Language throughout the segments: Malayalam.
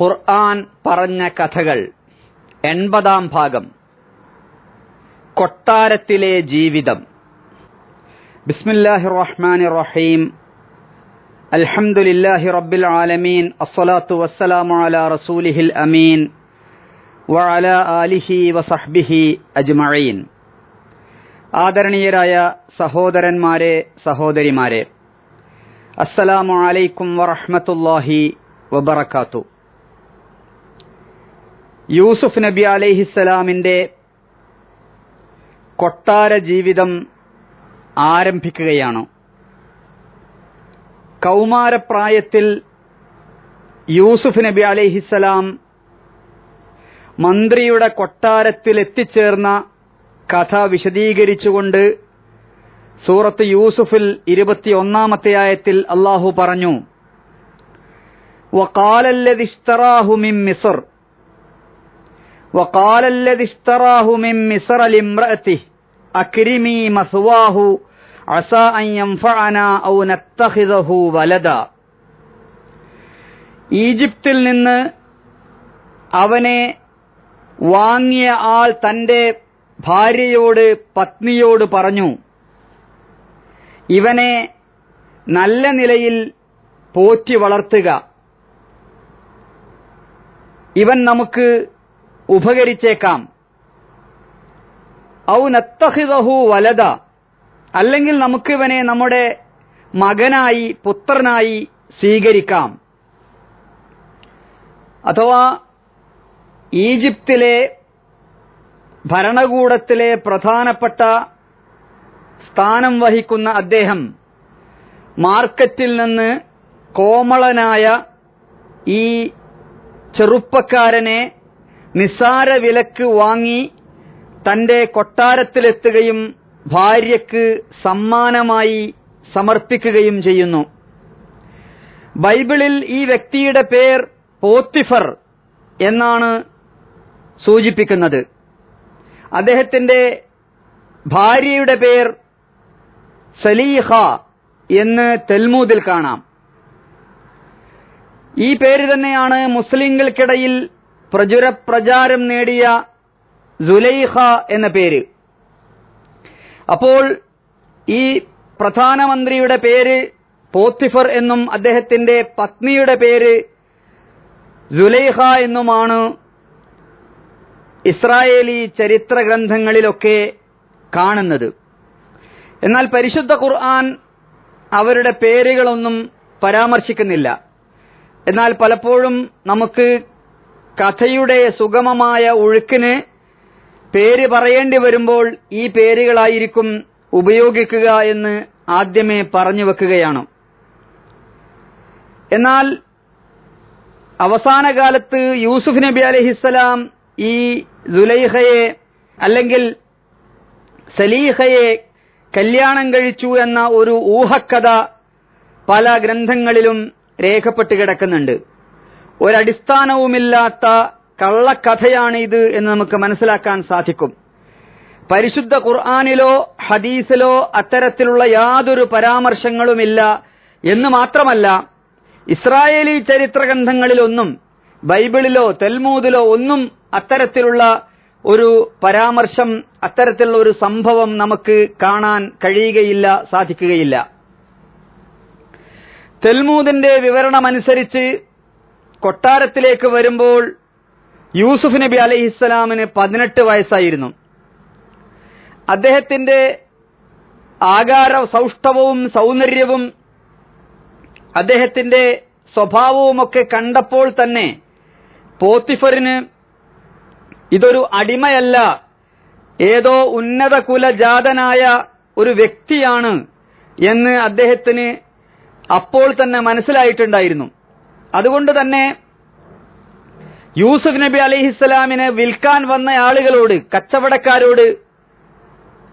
ഖുർആൻ പറഞ്ഞ കഥകൾ. എൺപതാം ഭാഗം. കൊട്ടാരത്തിലെ ജീവിതം. ബിസ്മില്ലാഹിർ റഹ്മാനിർ റഹീം അൽഹംദുലില്ലാഹി റബ്ബിൽ ആലമീൻ. അസ്സലാത്തു വസ്സലാമു അലാ റസൂലിഹിൽ അമീൻ. വഅല ആലിഹി വസഹ്ബിഹി അജ്മഈൻ. ആദരണീയരായ സഹോദരന്മാരെ സഹോദരിമാരെ. അസ്സലാമു അലൈക്കും വറഹ്മത്തുള്ളാഹി വബറകാത്തു. യൂസുഫ് നബി അലൈഹിസ്സലാമിന്റെ കൊട്ടാര ജീവിതം ആരംഭിക്കുകയാണ്. കൗമാരപ്രായത്തിൽ യൂസുഫ് നബി അലൈഹിസ്സലാം മന്ത്രിയുടെ കൊട്ടാരത്തിൽ എത്തിച്ചേർന്ന കഥ വിശദീകരിച്ചുകൊണ്ട് സൂറത്ത് യൂസുഫിൽ ഇരുപത്തിയൊന്നാമത്തെ ആയത്തിൽ അള്ളാഹു പറഞ്ഞു വക്കാലല്ലതിഷ്തറാഹു മിസുർ وقال الذي اشتراه من مصر لامرأته أكرمي مثواه عسى أن ينفعنا أو نتخذه ولدا ഈജിപ്തിൽ നിന്ന് അവനെ വാങ്ങിയ ആൾ തന്റെ ഭാര്യയോട് പത്നിയോട് പറഞ്ഞു ഇവനെ നല്ല നിലയിൽ പോറ്റി വളർത്തുക ഇവൻ നമുക്ക് ഉപകരിച്ചേക്കാം. ഔ നത്തഹിദഹു വലത അല്ലെങ്കിൽ നമുക്കിവനെ നമ്മുടെ മകനായി പുത്രനായി സ്വീകരിക്കാം. അഥവാ ഈജിപ്തിലെ ഭരണകൂടത്തിലെ പ്രധാനപ്പെട്ട സ്ഥാനം വഹിക്കുന്ന അദ്ദേഹം മാർക്കറ്റിൽ നിന്ന് കോമളനായ ഈ ചെറുപ്പക്കാരനെ നിസ്സാര വിലക്ക് വാങ്ങി തന്റെ കൊട്ടാരത്തിലെത്തുകയും ഭാര്യയ്ക്ക് സമ്മാനമായി സമർപ്പിക്കുകയും ചെയ്യുന്നു. ബൈബിളിൽ ഈ വ്യക്തിയുടെ പേർ പോത്തിഫർ എന്നാണ് സൂചിപ്പിക്കുന്നത്. അദ്ദേഹത്തിന്റെ ഭാര്യയുടെ പേർ സലീഹ എന്ന് തെൽമൂതിൽ കാണാം. ഈ പേര് തന്നെയാണ് മുസ്ലിങ്ങൾക്കിടയിൽ പ്രചുര പ്രചാരം നേടിയ സുലൈഹ എന്ന പേര്. അപ്പോൾ ഈ പ്രധാനമന്ത്രിയുടെ പേര് പോത്തിഫർ എന്നും അദ്ദേഹത്തിന്റെ പത്നിയുടെ പേര് സുലൈഹ എന്നുമാണ് ഇസ്രായേലി ചരിത്ര ഗ്രന്ഥങ്ങളിലൊക്കെ കാണുന്നത്. എന്നാൽ പരിശുദ്ധ ഖുർആൻ അവരുടെ പേരുകളൊന്നും പരാമർശിക്കുന്നില്ല. എന്നാൽ പലപ്പോഴും നമുക്ക് കഥയുടെ സുഗമമായ ഒഴുക്കിന് പേര് പറയേണ്ടി വരുമ്പോൾ ഈ പേരുകളായിരിക്കും ഉപയോഗിക്കുക എന്ന് ആദ്യമേ പറഞ്ഞു വെക്കുകയാണ്. എന്നാൽ അവസാന കാലത്ത് യൂസുഫ് നബി അലഹിസ്സലാം ഈ ദുലൈഹയെ അല്ലെങ്കിൽ സലീഹയെ കല്യാണം കഴിച്ചു എന്ന ഒരു ഊഹക്കഥ പല ഗ്രന്ഥങ്ങളിലും രേഖപ്പെട്ട് കിടക്കുന്നുണ്ട്. ഒരടിസ്ഥാനവുമില്ലാത്ത കള്ളക്കഥയാണ് ഇത് എന്ന് നമുക്ക് മനസ്സിലാക്കാൻ സാധിക്കും. പരിശുദ്ധ ഖുർആാനിലോ ഹദീസിലോ അത്തരത്തിലുള്ള യാതൊരു പരാമർശങ്ങളുമില്ല എന്ന് മാത്രമല്ല ഇസ്രായേലി ചരിത്ര ഗ്രന്ഥങ്ങളിലൊന്നും ബൈബിളിലോ തെൽമൂദിലോ ഒന്നും അത്തരത്തിലുള്ള ഒരു പരാമർശം അത്തരത്തിലുള്ള ഒരു സംഭവം നമുക്ക് കാണാൻ കഴിയുകയില്ല സാധിക്കുകയില്ല. തെൽമൂദിന്റെ വിവരണമനുസരിച്ച് കൊട്ടാരത്തിലേക്ക് വരുമ്പോൾ യൂസുഫ് നബി അലഹിസ്സലാമിന് പതിനെട്ട് വയസ്സായിരുന്നു. അദ്ദേഹത്തിന്റെ ആകാര സൗഷ്ഠവവും സൗന്ദര്യവും അദ്ദേഹത്തിന്റെ സ്വഭാവവുമൊക്കെ കണ്ടപ്പോൾ തന്നെ പോത്തിഫറിന് ഇതൊരു അടിമയല്ല ഏതോ ഉന്നത കുലജാതനായ ഒരു വ്യക്തിയാണ് എന്ന് അദ്ദേഹത്തിന് അപ്പോൾ തന്നെ മനസ്സിലായിട്ടുണ്ടായിരുന്നു. അതുകൊണ്ട് തന്നെ യൂസുഫ് നബി അലിഹിസ്സലാമിനെ വിൽക്കാൻ വന്ന ആളുകളോട് കച്ചവടക്കാരോട്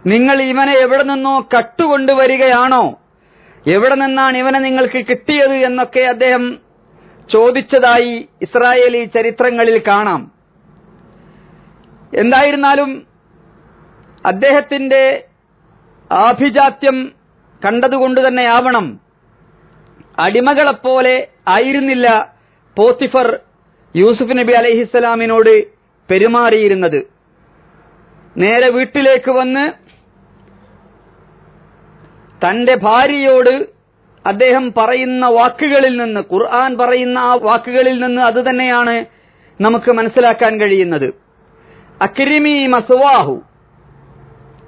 നിങ്ങൾ ഇവനെ എവിടെ നിന്നോ കട്ടുകൊണ്ടുവരികയാണോ? എവിടെ നിന്നാണ് ഇവനെ നിങ്ങൾക്ക് കിട്ടിയത് എന്നൊക്കെ അദ്ദേഹം ചോദിച്ചതായി ഇസ്രായേലി ചരിത്രങ്ങളിൽ കാണാം. എന്തായിരുന്നാലും അദ്ദേഹത്തിന്റെ ആഭിജാത്യം കണ്ടതുകൊണ്ട് തന്നെയാവണം അടിമകളെപ്പോലെ ആയിരുന്നില്ല പോത്തിഫർ യൂസുഫ് നബി അലഹിസ്സലാമിനോട് പെരുമാറിയിരുന്നത്. നേരെ വീട്ടിലേക്ക് വന്ന് തന്റെ ഭാര്യയോട് അദ്ദേഹം പറയുന്ന വാക്കുകളിൽ നിന്ന് ഖുർആൻ പറയുന്ന ആ വാക്കുകളിൽ നിന്ന് അത് തന്നെയാണ് നമുക്ക് മനസ്സിലാക്കാൻ കഴിയുന്നത്. അക്രിമി മസുവാഹു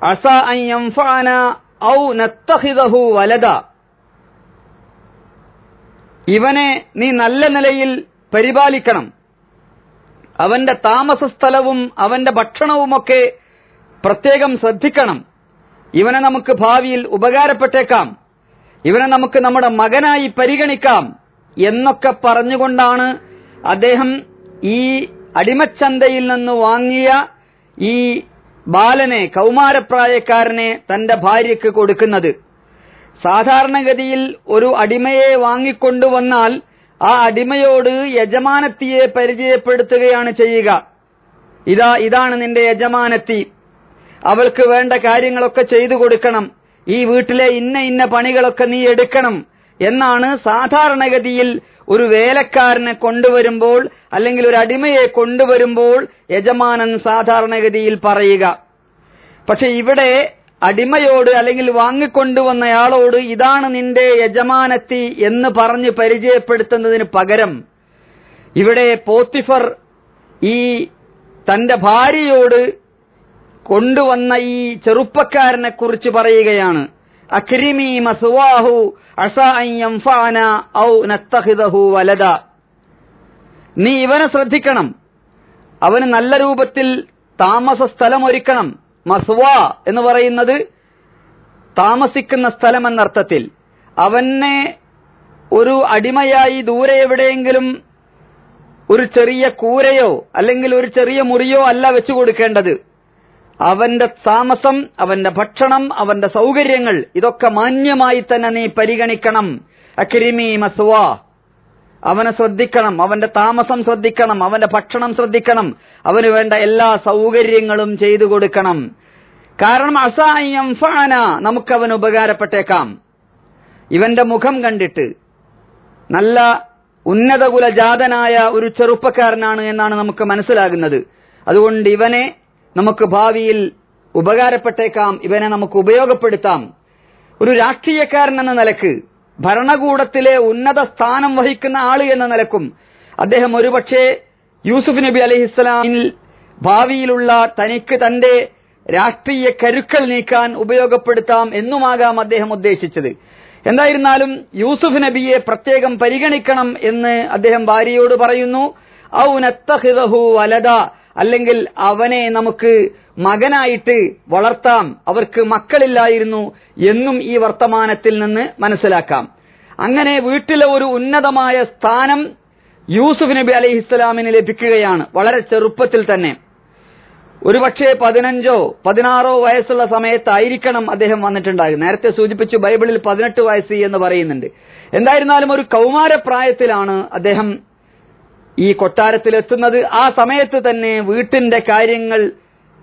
അസ ഔ നത്തഖിദഹു വലദ. ഇവനെ നീ നല്ല നിലയിൽ പരിപാലിക്കണം. അവന്റെ താമസ സ്ഥലവും അവന്റെ ഭക്ഷണവുമൊക്കെ പ്രത്യേകം ശ്രദ്ധിക്കണം. ഇവനെ നമുക്ക് ഭാവിയിൽ ഉപകാരപ്പെട്ടേക്കാം. ഇവനെ നമുക്ക് നമ്മുടെ മകനായി പരിഗണിക്കാം എന്നൊക്കെ പറഞ്ഞുകൊണ്ടാണ് അദ്ദേഹം ഈ അടിമച്ചന്തയിൽ നിന്ന് വാങ്ങിയ ഈ ബാലനെ കൗമാരപ്രായക്കാരനെ തന്റെ ഭാര്യയ്ക്ക് കൊടുക്കുന്നത്. സാധാരണഗതിയിൽ ഒരു അടിമയെ വാങ്ങിക്കൊണ്ടുവന്നാൽ ആ അടിമയോട് യജമാനത്തിയെ പരിചയപ്പെടുത്തുകയാണ് ചെയ്യുക. ഇതാ ഇതാണ് നിന്റെ യജമാനത്തി. അവൾക്ക് വേണ്ട കാര്യങ്ങളൊക്കെ ചെയ്തു കൊടുക്കണം. ഈ വീട്ടിലെ ഇന്ന ഇന്ന പണികളൊക്കെ നീ എടുക്കണം എന്നാണ് സാധാരണഗതിയിൽ ഒരു വേലക്കാരനെ കൊണ്ടുവരുമ്പോൾ അല്ലെങ്കിൽ ഒരു അടിമയെ കൊണ്ടുവരുമ്പോൾ യജമാനൻ സാധാരണഗതിയിൽ പറയുക. പക്ഷെ ഇവിടെ അടിമയോട് അല്ലെങ്കിൽ വാങ്ങിക്കൊണ്ടുവന്നയാളോട് ഇതാണ് നിന്റെ യജമാനത്തി എന്ന് പറഞ്ഞ് പരിചയപ്പെടുത്തുന്നതിന് പകരം ഇവിടെ പോത്തിഫർ ഈ തന്റെ ഭാര്യയോട് കൊണ്ടുവന്ന ഈ ചെറുപ്പക്കാരനെ കുറിച്ച് പറയുകയാണ്. അക്രിമി മസുവാഹു അസ അൻ യൻഫഅന ഔ നത്തഖിദഹു വലദ. നീ ഇവനെ ശ്രദ്ധിക്കണം. അവന് നല്ല രൂപത്തിൽ താമസ സ്ഥലം ഒരുക്കണം മസ്വ എന്ന് പറയുന്നത് താമസിക്കുന്ന സ്ഥലം എന്നർത്ഥത്തിൽ അവനെ ഒരു അടിമയായി ദൂരെ എവിടെയെങ്കിലും ഒരു ചെറിയ കൂരയോ അല്ലെങ്കിൽ ഒരു ചെറിയ മുറിയോ അല്ല വെച്ചു കൊടുക്കേണ്ടത്. അവന്റെ താമസം അവന്റെ ഭക്ഷണം അവന്റെ സൗകര്യങ്ങൾ ഇതൊക്കെ മാന്യമായി തന്നെ നീ പരിഗണിക്കണം. അക്രിമി മസ്വ. അവനെ ശ്രദ്ധിക്കണം അവന്റെ താമസം ശ്രദ്ധിക്കണം അവന്റെ ഭക്ഷണം ശ്രദ്ധിക്കണം അവന് വേണ്ട എല്ലാ സൗകര്യങ്ങളും ചെയ്തു കൊടുക്കണം. കാരണം അസായം ഫാന നമുക്ക് നമുക്കവൻ ഉപകാരപ്പെട്ടേക്കാം. ഇവന്റെ മുഖം കണ്ടിട്ട് നല്ല ഉന്നതകുലജാതനായ ഒരു ചെറുപ്പക്കാരനാണ് എന്നാണ് നമുക്ക് മനസ്സിലാകുന്നത്. അതുകൊണ്ട് ഇവനെ നമുക്ക് ഭാവിയിൽ ഉപകാരപ്പെട്ടേക്കാം ഇവനെ നമുക്ക് ഉപയോഗപ്പെടുത്താം. ഒരു രാഷ്ട്രീയക്കാരൻ എന്ന നിലയ്ക്ക് ഭരണകൂടത്തിലെ ഉന്നത സ്ഥാനം വഹിക്കുന്ന ആൾ എന്ന നിലക്കും അദ്ദേഹം ഒരുപക്ഷെ യൂസുഫ് നബി അലഹിസ്സലാമിൽ ഭാവിയിലുള്ള തനിക്ക് തന്റെ രാഷ്ട്രീയ കരുക്കൾ നീക്കാൻ ഉപയോഗപ്പെടുത്താം എന്നുമാകാം അദ്ദേഹം ഉദ്ദേശിച്ചത്. എന്തായിരുന്നാലും യൂസുഫ് നബിയെ പ്രത്യേകം പരിഗണിക്കണം എന്ന് അദ്ദേഹം ഭാര്യയോട് പറയുന്നു ഔ നത്തഹിദഹു വലത അല്ലെങ്കിൽ അവനെ നമുക്ക് മകനായിട്ട് വളർത്താം. അവർക്ക് മക്കളില്ലായിരുന്നു എന്നും ഈ വർത്തമാനത്തിൽ നിന്ന് മനസ്സിലാക്കാം. അങ്ങനെ വീട്ടിലെ ഒരു ഉന്നതമായ സ്ഥാനം യൂസുഫ് നബി അലൈഹിസ്സലാമിന് ലഭിക്കുകയാണ്. വളരെ ചെറുപ്പത്തിൽ തന്നെ. ഒരുപക്ഷെ പതിനഞ്ചോ പതിനാറോ വയസ്സുള്ള സമയത്തായിരിക്കണം അദ്ദേഹം വന്നിട്ടുണ്ടാകും നേരത്തെ സൂചിപ്പിച്ചു ബൈബിളിൽ പതിനെട്ട് വയസ്സ് എന്ന് പറയുന്നുണ്ട്. എന്തായിരുന്നാലും ഒരു കൗമാരപ്രായത്തിലാണ് അദ്ദേഹം ഈ കൊട്ടാരത്തിലെത്തുന്നത്. ആ സമയത്ത് തന്നെ വീട്ടിന്റെ കാര്യങ്ങൾ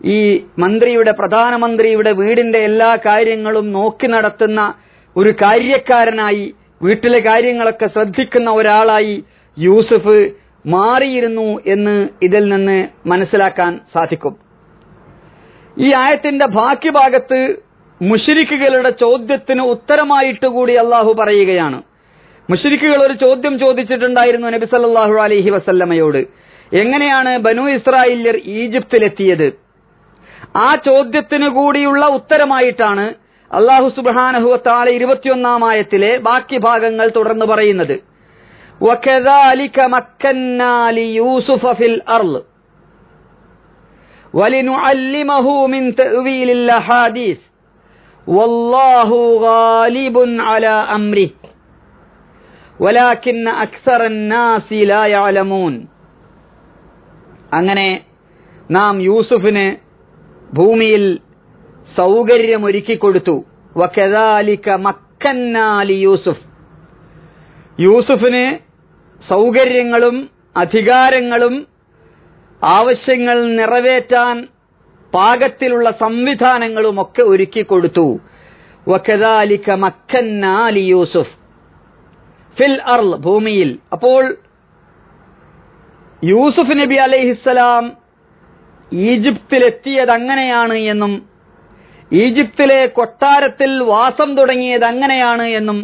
ഈ മന്ത്രിയുടെ പ്രധാനമന്ത്രിയുടെ വീടിന്റെ എല്ലാ കാര്യങ്ങളും നോക്കി നടത്തുന്ന ഒരു കാര്യക്കാരനായി വീട്ടിലെ കാര്യങ്ങളൊക്കെ ശ്രദ്ധിക്കുന്ന ഒരാളായി യൂസുഫ് മാറിയിരുന്നു എന്ന് ഇതിൽ നിന്ന് മനസ്സിലാക്കാൻ സാധിക്കും. ഈ ആയത്തിന്റെ ബാക്കി ഭാഗത്ത് മുഷിരിക്കുകളുടെ ചോദ്യത്തിന് ഉത്തരമായിട്ട് കൂടി അള്ളാഹു പറയുകയാണ്. മുഷിരിക്കുകൾ ഒരു ചോദ്യം ചോദിച്ചിട്ടുണ്ടായിരുന്നു നബി അലൈഹി വസല്ലമയോട്. എങ്ങനെയാണ് ബനു ഇസ്രായേല്യർ ഈജിപ്തിലെത്തിയത്? ആ ചോദ്യത്തിനു കൂടിയുള്ള ഉത്തരമായിട്ടാണ് അള്ളാഹു സുബാനഹുത്താല ഇരുപത്തിയൊന്നാം ആയത്തിലെ ബാക്കി ഭാഗങ്ങൾ തുടർന്ന് പറയുന്നത്. അങ്ങനെ നാം യൂസുഫിന് ഭൂമിയിൽ സൗകര്യമൊരുക്കി കൊടുത്തു. വക്കദാലിക മക്കന്നാലി യൂസുഫ്. യൂസുഫിന് സൗകര്യങ്ങളും അധികാരങ്ങളും ആവശ്യങ്ങൾ നിറവേറ്റാൻ പാകത്തിലുള്ള സംവിധാനങ്ങളും ഒക്കെ ഒരുക്കി കൊടുത്തു. വക്കദാലിക മക്കന്നാലി യൂസുഫ്. ഫിൽ അർൽ ഭൂമിയിൽ. അപ്പോൾ യൂസുഫ് നബി അലൈഹിസ്സലാം ഈജിപ്തിലെത്തിയത് അങ്ങനെയാണ് എന്നും ഈജിപ്തിലെ കൊട്ടാരത്തിൽ വാസം തുടങ്ങിയത് അങ്ങനെയാണ് എന്നും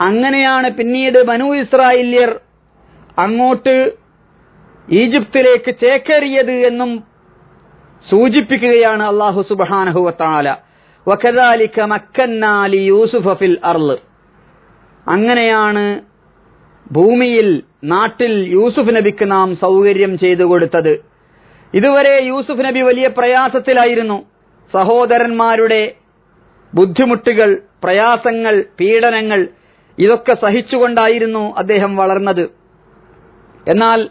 അങ്ങനെയാണ് പിന്നീട് മനു ഇസ്രായേല്യർ അങ്ങോട്ട് ഈജിപ്തിലേക്ക് ചേക്കേറിയത് എന്നും സൂചിപ്പിക്കുകയാണ് അള്ളാഹു സുബാനഹുവത്താല വഖദാലിക മക്കന്നാലി യൂസുഫ ഫിൽ അർൾ. അങ്ങനെയാണ് ഭൂമിയിൽ നാട്ടിൽ യൂസുഫ് നബിക്ക് നാം സൗകര്യം ചെയ്തു കൊടുത്തത്. ഇതുവരെ യൂസുഫ് നബി വലിയ പ്രയാസത്തിലായിരുന്നു. സഹോദരന്മാരുടെ ബുദ്ധിമുട്ടുകൾ പ്രയാസങ്ങൾ പീഡനങ്ങൾ ഇതൊക്കെ സഹിച്ചുകൊണ്ടായിരുന്നു അദ്ദേഹം വളർന്നത്. എന്നാൽ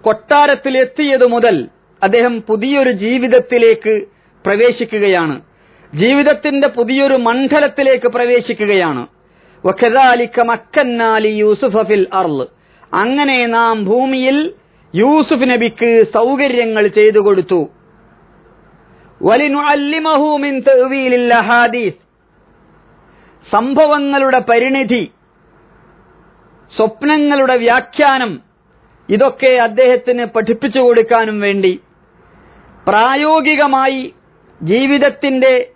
കൊട്ടാരത്തിലെത്തിയതു മുതൽ അദ്ദേഹം പുതിയൊരു ജീവിതത്തിലേക്ക് പ്രവേശിക്കുകയാണ്. ജീവിതത്തിന്റെ പുതിയൊരു മണ്ഡലത്തിലേക്ക് പ്രവേശിക്കുകയാണ്. ഫിൽ അർൾ. അങ്ങനെ നാം ഭൂമിയിൽ യൂസുഫ് നബിക്ക് സൗകര്യങ്ങൾ ചെയ്തു കൊടുത്തു. സംഭവങ്ങളുടെ പരിണിതി സ്വപ്നങ്ങളുടെ വ്യാഖ്യാനം ഇതൊക്കെ അദ്ദേഹത്തിന് പഠിപ്പിച്ചു കൊടുക്കാനും വേണ്ടി പ്രായോഗികമായി ജീവിതത്തിന്റെ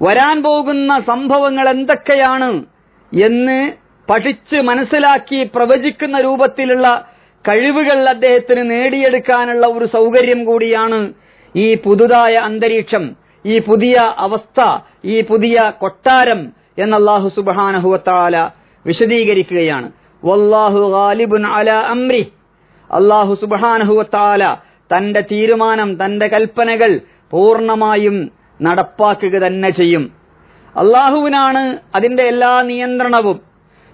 വരാൻ പോകുന്ന സംഭവങ്ങൾ എന്തൊക്കെയാണ് എന്ന് പഠിച്ച് മനസ്സിലാക്കി പ്രവചിക്കുന്ന രൂപത്തിലുള്ള കഴിവുകൾ അദ്ദേഹത്തിന് നേടിയെടുക്കാനുള്ള ഒരു സൗകര്യം കൂടിയാണ് ഈ പുതുതായ അന്തരീക്ഷം ഈ പുതിയ അവസ്ഥ ഈ പുതിയ കൊട്ടാരം എന്ന് അള്ളാഹു സുബാനഹുവത്താല വിശദീകരിക്കുകയാണ്. വല്ലാഹു ഗാലിബുൻ അല അംരി. അള്ളാഹു സുബാനഹുവത്താല തന്റെ തീരുമാനം തന്റെ കൽപ്പനകൾ പൂർണമായും നടപ്പാക്കുക തന്നെ ചെയ്യും. അള്ളാഹുവിനാണ് അതിന്റെ എല്ലാ നിയന്ത്രണവും.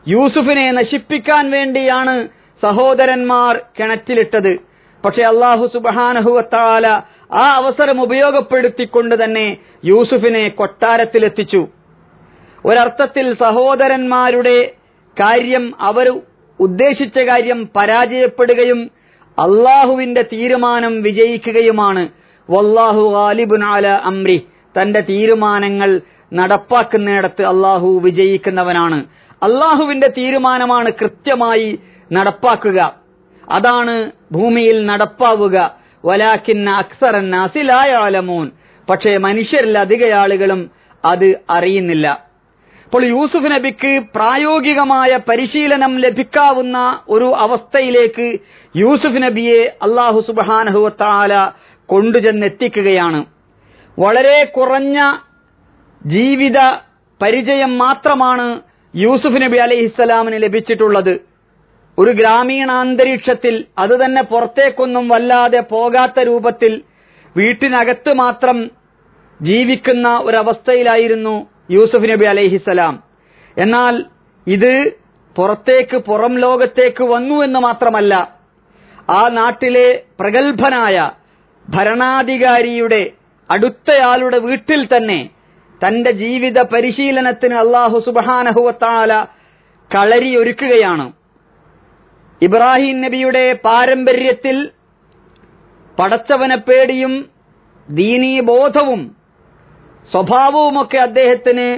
യൂസുഫിനെ നശിപ്പിക്കാൻ വേണ്ടിയാണ് സഹോദരന്മാർ കിണറ്റിലിട്ടത്. പക്ഷെ അള്ളാഹു സുബഹാനഹുവത്താല ആ അവസരം ഉപയോഗപ്പെടുത്തിക്കൊണ്ട് തന്നെ യൂസുഫിനെ കൊട്ടാരത്തിലെത്തിച്ചു. ഒരർത്ഥത്തിൽ സഹോദരന്മാരുടെ കാര്യം അവർ ഉദ്ദേശിച്ച കാര്യം പരാജയപ്പെടുകയും അള്ളാഹുവിന്റെ തീരുമാനം വിജയിക്കുകയുമാണ്. വല്ലാഹു ഗാലിബുൻ അല അംരി. തന്റെ തീരുമാനങ്ങൾ നടപ്പാക്കുന്നിടത്ത് അള്ളാഹു വിജയിക്കുന്നവനാണ്. അള്ളാഹുവിന്റെ തീരുമാനമാണ് കൃത്യമായി നടപ്പാക്കുക. അതാണ് ഭൂമിയിൽ നടപ്പാവുക. വലാക്കിന്ന അക്സറന്നാസിലായാലമൂൻ പക്ഷേ മനുഷ്യരിൽ അധിക ആളുകളും അത് അറിയുന്നില്ല. അപ്പോൾ യൂസുഫ് നബിക്ക് പ്രായോഗികമായ പരിശീലനം ലഭിക്കാവുന്ന ഒരു അവസ്ഥയിലേക്ക് യൂസുഫ് നബിയെ അള്ളാഹു സുബാനഹുവത്താല കൊണ്ടുചെന്നെത്തിക്കുകയാണ്. വളരെ കുറഞ്ഞ ജീവിത പരിചയം മാത്രമാണ് യൂസുഫ് നബി അലൈഹിസ്സലാമിന് ലഭിച്ചിട്ടുള്ളത്. ഒരു ഗ്രാമീണ അന്തരീക്ഷത്തിൽ അത് തന്നെ പുറത്തേക്കൊന്നും വല്ലാതെ പോകാത്ത രൂപത്തിൽ വീട്ടിനകത്ത് മാത്രം ജീവിക്കുന്ന ഒരവസ്ഥയിലായിരുന്നു യൂസുഫ് നബി അലൈഹിസ്സലാം എന്നാൽ ഇത് പുറത്തേക്ക് പുറം ലോകത്തേക്ക് വന്നു എന്ന് മാത്രമല്ല ആ നാട്ടിലെ പ്രഗത്ഭനായ ഭരണാധികാരിയുടെ അടുത്തയാളുടെ വീട്ടിൽ തന്നെ തന്റെ ജീവിത പരിശീലനത്തിന് അള്ളാഹു സുബാനഹുവത്താല കളരിയൊരുക്കുകയാണ്. ഇബ്രാഹിം നബിയുടെ പാരമ്പര്യത്തിൽ പടച്ചവനെ പേടിയും ദീനീബോധവും സ്വഭാവവുമൊക്കെ അദ്ദേഹത്തിന്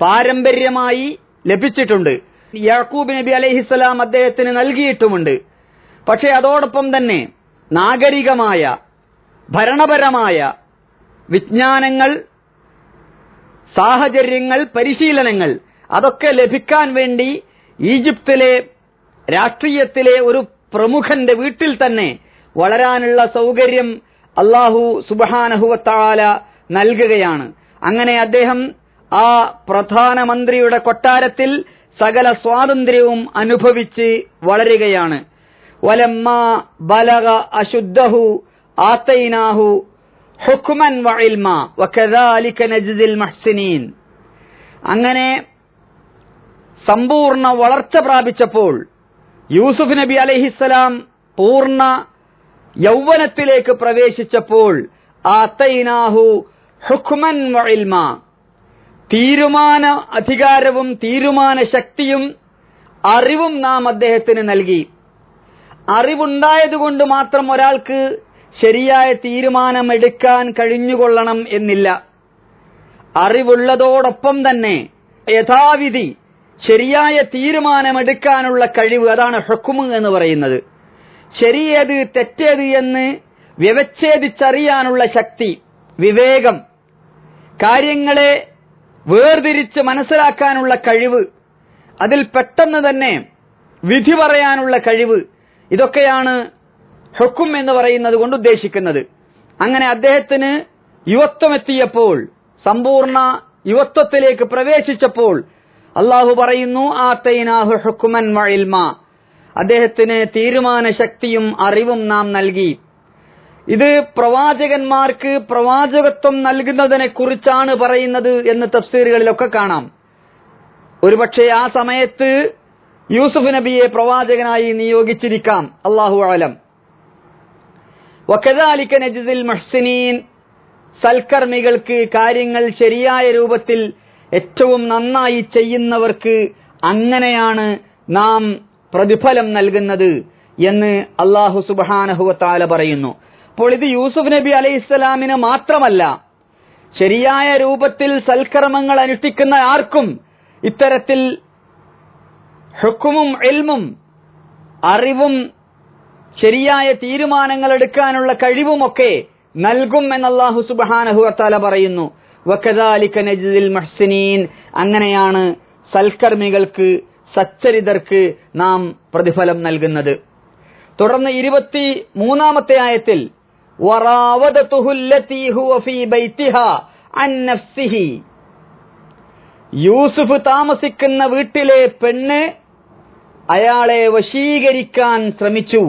പാരമ്പര്യമായി ലഭിച്ചിട്ടുണ്ട്. യാക്കൂബ് നബി അലഹിസ്സലാം അദ്ദേഹത്തിന് നൽകിയിട്ടുമുണ്ട്. പക്ഷേ അതോടൊപ്പം തന്നെ നാഗരികമായ ഭരണപരമായ വിജ്ഞാനങ്ങൾ സാഹചര്യങ്ങൾ പരിശീലനങ്ങൾ അതൊക്കെ ലഭിക്കാൻ വേണ്ടി ഈജിപ്തിലെ രാഷ്ട്രീയത്തിലെ ഒരു പ്രമുഖന്റെ വീട്ടിൽ തന്നെ വളരാനുള്ള സൗകര്യം അള്ളാഹു സുബഹാനഹുവത്താല നൽകുകയാണ്. അങ്ങനെ അദ്ദേഹം ആ പ്രധാനമന്ത്രിയുടെ കൊട്ടാരത്തിൽ സകല സ്വാതന്ത്ര്യവും അനുഭവിച്ച് വളരുകയാണ്. വലമ്മ ബലക അശുദ്ധഹു ആത്തൈനാഹു ഹുക്മൻ വഇൽമ വകദാലിക നജ്സിൽ മഹ്സിനീൻ. അങ്ങനെ സമ്പൂർണ വളർച്ച പ്രാപിച്ചപ്പോൾ യൂസുഫ് നബി അലഹിസ്സലാം പൂർണ യൗവനത്തിലേക്ക് പ്രവേശിച്ചപ്പോൾ ഹുക്മൻ തീരുമാന അധികാരവും തീരുമാന ശക്തിയും അറിവും നാം അദ്ദേഹത്തിന് നൽകി. അറിവുണ്ടായതുകൊണ്ട് മാത്രം ഒരാൾക്ക് ശരിയായ തീരുമാനമെടുക്കാൻ കഴിഞ്ഞുകൊള്ളണം എന്നില്ല. അറിവുള്ളതോടൊപ്പം തന്നെ യഥാവിധി ശരിയായ തീരുമാനമെടുക്കാനുള്ള കഴിവ് അതാണ് ഹുക്കുമ് എന്ന് പറയുന്നത്. ശരിയേത് തെറ്റേത് എന്ന് വ്യവച്ഛേദിച്ചറിയാനുള്ള ശക്തി വിവേകം കാര്യങ്ങളെ വേർതിരിച്ച് മനസ്സിലാക്കാനുള്ള കഴിവ് അതിൽ പെട്ടെന്ന് തന്നെ വിധി പറയാനുള്ള കഴിവ് ഇതൊക്കെയാണ് ഹുക്കും എന്ന് പറയുന്നത് കൊണ്ട് ഉദ്ദേശിക്കുന്നത്. അങ്ങനെ അദ്ദേഹത്തിന് യുവത്വമെത്തിയപ്പോൾ സമ്പൂർണ യുവത്വത്തിലേക്ക് പ്രവേശിച്ചപ്പോൾ അള്ളാഹു പറയുന്നു അദ്ദേഹത്തിന് തീരുമാന ശക്തിയും അറിവും നാം നൽകി. ഇത് പ്രവാചകന്മാർക്ക് പ്രവാചകത്വം നൽകുന്നതിനെ കുറിച്ചാണ് പറയുന്നത് എന്ന് തഫ്സീറുകളിലൊക്കെ കാണാം. ഒരുപക്ഷെ ആ സമയത്ത് യൂസുഫ് നബിയെ പ്രവാചകനായി നിയോഗിച്ചിരിക്കാം. അള്ളാഹു ആലം സൽക്കർമ്മികൾക്ക് കാര്യങ്ങൾ ശരിയായ രൂപത്തിൽ ഏറ്റവും നന്നായി ചെയ്യുന്നവർക്ക് അങ്ങനെയാണ് നാം പ്രതിഫലം നൽകുന്നത് എന്ന് അള്ളാഹു സുബാനഹുവത്താല പറയുന്നു. അപ്പോൾ ഇത് യൂസുഫ് നബി അലൈഹി ഇസ്ലാമിന് മാത്രമല്ല ശരിയായ രൂപത്തിൽ സൽക്കർമ്മങ്ങൾ അനുഷ്ഠിക്കുന്ന ആർക്കും ഇത്തരത്തിൽ ഹുക്കുമും എൽമും അറിവും ശരിയായ തീരുമാനങ്ങൾ എടുക്കാനുള്ള കഴിവുമൊക്കെ നൽകും എന്ന് സുബാനഹുവത്താല പറയുന്നു. വക്കദാലിക നജിദിൽ മുഹ്സിനീൻ. അങ്ങനെയാണ് സൽക്കർമ്മികൾക്ക് സച്ചരിതർക്ക് നാം പ്രതിഫലം നൽകുന്നത്. തുടർന്ന് ഇരുപത്തി മൂന്നാമത്തെ ആയത്തിൽ യൂസുഫ് താമസിക്കുന്ന വീട്ടിലെ പെണ്ണ് അയാളെ വശീകരിക്കാൻ ശ്രമിച്ചു.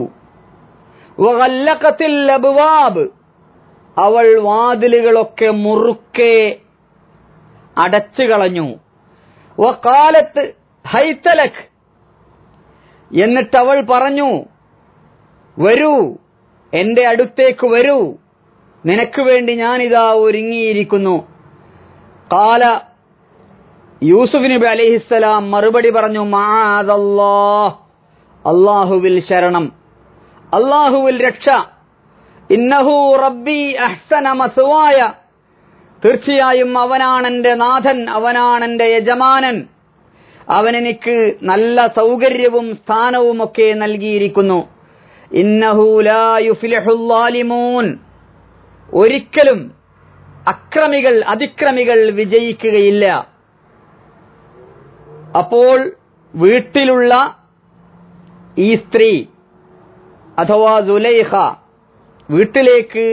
അവൾ വാതിലുകളൊക്കെ മുറുക്കെ അടച്ചു കളഞ്ഞു. വക്കാലത്ത് ഹൈത്തലക്. എന്നിട്ട് അവൾ പറഞ്ഞു വരൂ എന്റെ അടുത്തേക്ക് വരൂ. നിനക്ക് വേണ്ടി ഞാനിതാ ഒരുങ്ങിയിരിക്കുന്നു. കാല യൂസുഫ് നബി അലൈഹിസ്സലാം മറുപടി പറഞ്ഞു മാതല്ലാ അള്ളാഹുവിൽ ശരണം. അള്ളാഹുവിൽ രക്ഷ. ഇന്നഹു റബ്ബി അഹ്സന മസുവായ. തീർച്ചയായും അവനാണെന്റെ നാഥൻ അവനാണെന്റെ യജമാനൻ. അവനെനിക്ക് നല്ല സൗകര്യവും സ്ഥാനവും ഒക്കെ നൽകിയിരിക്കുന്നു. ഇന്നഹു ലാ യുഫ്ലിഹുൽ ളാലിമൂൻ. ഒരിക്കലും അക്രമികൾ അതിക്രമികൾ വിജയിക്കുകയില്ല. അപ്പോൾ വീട്ടിലുള്ള ഈ സ്ത്രീ അഥവാ സുലൈഹ വീട്ടിലേക്ക്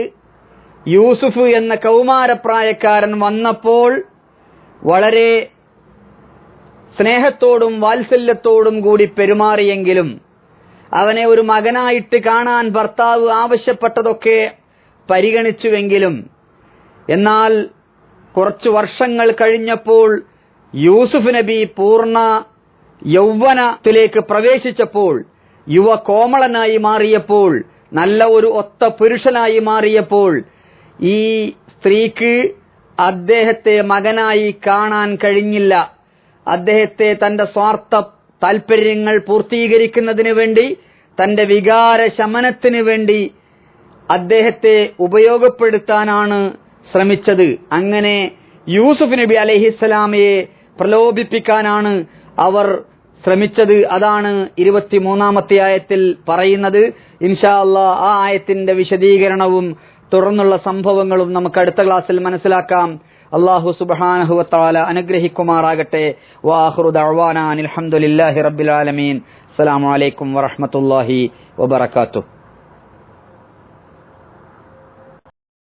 യൂസുഫ് എന്ന കൗമാരപ്രായക്കാരൻ വന്നപ്പോൾ വളരെ സ്നേഹത്തോടും വാത്സല്യത്തോടും കൂടി പെരുമാറിയെങ്കിലും അവനെ ഒരു മകനായിട്ട് കാണാൻ ഭർത്താവ് ആവശ്യപ്പെട്ടതൊക്കെ പരിഗണിച്ചുവെങ്കിലും എന്നാൽ കുറച്ചു വർഷങ്ങൾ കഴിഞ്ഞപ്പോൾ യൂസുഫ് നബി പൂർണ യൗവനത്തിലേക്ക് പ്രവേശിച്ചപ്പോൾ യുവ കോമളനായി മാറിയപ്പോൾ നല്ല ഒരു ഒത്ത പുരുഷനായി മാറിയപ്പോൾ ഈ സ്ത്രീക്ക് അദ്ദേഹത്തെ മകനായി കാണാൻ കഴിഞ്ഞില്ല. അദ്ദേഹത്തെ തന്റെ സ്വാർത്ഥ താൽപര്യങ്ങൾ പൂർത്തീകരിക്കുന്നതിന് വേണ്ടി തന്റെ വികാര ശമനത്തിന് വേണ്ടി അദ്ദേഹത്തെ ഉപയോഗപ്പെടുത്താനാണ് ശ്രമിച്ചത്. അങ്ങനെ യൂസുഫ് നബി അലഹിസ്സലാമയെ പ്രലോഭിപ്പിക്കാനാണ് അവർ ശ്രമിച്ചത് അതാണ് ഇരുപത്തിമൂന്നാമത്തെ ആയത്തിൽ പറയുന്നത്. ഇൻഷാ അള്ളാ ആ ആയത്തിന്റെ വിശദീകരണവും തുടർന്നുള്ള സംഭവങ്ങളും നമുക്ക് അടുത്ത ക്ലാസ്സിൽ മനസ്സിലാക്കാം. അള്ളാഹു സുബാനഹുവത്താല അനുഗ്രഹിക്കുമാറാകട്ടെ. വാഹുറു ദഅ്വാന അനിൽ ഹംദുലില്ലാഹി വറഹമത്തല്ലാഹി ആലമീൻ